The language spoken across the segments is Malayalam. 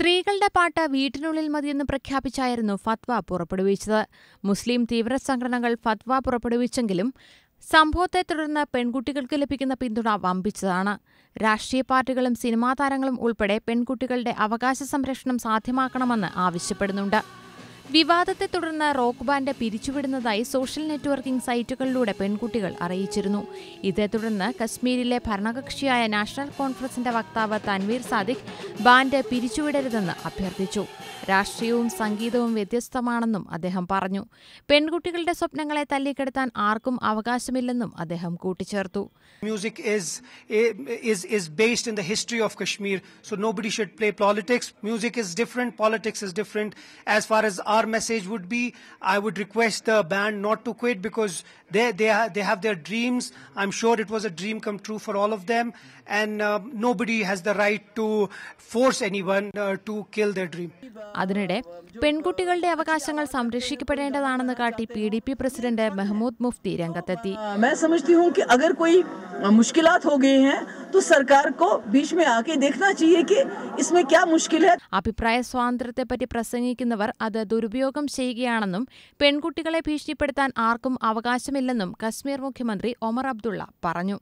സ്ത്രീകളുടെ പാട്ട് വീട്ടിനുള്ളിൽ മതിയെന്ന് പ്രഖ്യാപിച്ചായിരുന്നു ഫത്വ പുറപ്പെടുവിച്ചത്. മുസ്ലിം തീവ്ര സംഘടനകൾ ഫത്വ പുറപ്പെടുവിച്ചെങ്കിലും സംഭവത്തെ തുടർന്ന് പെൺകുട്ടികൾക്ക് ലഭിക്കുന്ന പിന്തുണ വമ്പിച്ചതാണ്. രാഷ്ട്രീയ പാർട്ടികളും സിനിമാ താരങ്ങളും ഉൾപ്പെടെ പെൺകുട്ടികളുടെ അവകാശ സംരക്ഷണം സാധ്യമാക്കണമെന്ന് ആവശ്യപ്പെടുന്നുണ്ട്. വിവാദത്തെ തുടർന്ന് റോക്ക് ബാൻഡ് പിരിച്ചുവിടുന്നതായി സോഷ്യൽ നെറ്റ്വർക്കിംഗ് സൈറ്റുകളിലൂടെ പെൺകുട്ടികൾ അറിയിച്ചിരുന്നു. ഇതേ തുടർന്ന് കശ്മീരിലെ ഭരണകക്ഷിയായ നാഷണൽ കോൺഫറൻസിന്റെ വക്താവ് തൻവീർ സാദിഖ് ബാൻഡ് പിരിച്ചുവിടരുതെന്ന് അഭ്യർത്ഥിച്ചു. രാഷ്ട്രീയവും സംഗീതവും വ്യത്യസ്തമാണെന്നും അദ്ദേഹം പറഞ്ഞു പെൺകുട്ടികളുടെ സ്വപ്നങ്ങളെ തല്ലിക്കെടുത്താൻ ആർക്കും അവകാശമില്ലെന്നും അദ്ദേഹം കൂട്ടിച്ചേർത്തു is based in the history of Kashmir, so nobody should play politics. Music is different, politics is different. As far as our message would be, I would request the band not to quit because they they ha- they have their dreams. I'm sure it was a dream come true for all of them, and uh, nobody has the right to force anyone uh, to kill their dream. അതിനിടെ പെൺകുട്ടികളുടെ അവകാശങ്ങൾ സംരക്ഷിക്കപ്പെടേണ്ടതാണെന്ന് കാട്ടി P D P president Mehmood Mufti രംഗത്തെത്തി. അഭിപ്രായ സ്വാതന്ത്ര്യത്തെപ്പറ്റി പ്രസംഗിക്കുന്നവർ അത് ദുരുപയോഗം ചെയ്യുകയാണെന്നും പെൺകുട്ടികളെ ഭീഷണിപ്പെടുത്താൻ ആർക്കും അവകാശമില്ലെന്നും കശ്മീർ മുഖ്യമന്ത്രി ഒമർ അബ്ദുള്ള പറഞ്ഞു.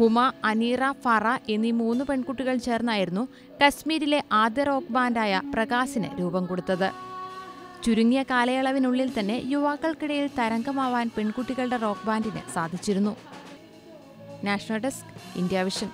ഹുമ അനീറ ഫറ എന്നീ മൂന്ന് പെൺകുട്ടികൾ ചേർന്നായിരുന്നു കശ്മീരിലെ ആദ്യ റോക്ക് ബാൻഡായ പ്രകാശിന് രൂപം കൊടുത്തത്. ചുരുങ്ങിയ കാലയളവിനുള്ളിൽ തന്നെ യുവാക്കൾക്കിടയിൽ തരംഗമാവാൻ പെൺകുട്ടികളുടെ റോക്ക് ബാൻഡിന് സാധിച്ചിരുന്നു. National desk India vision.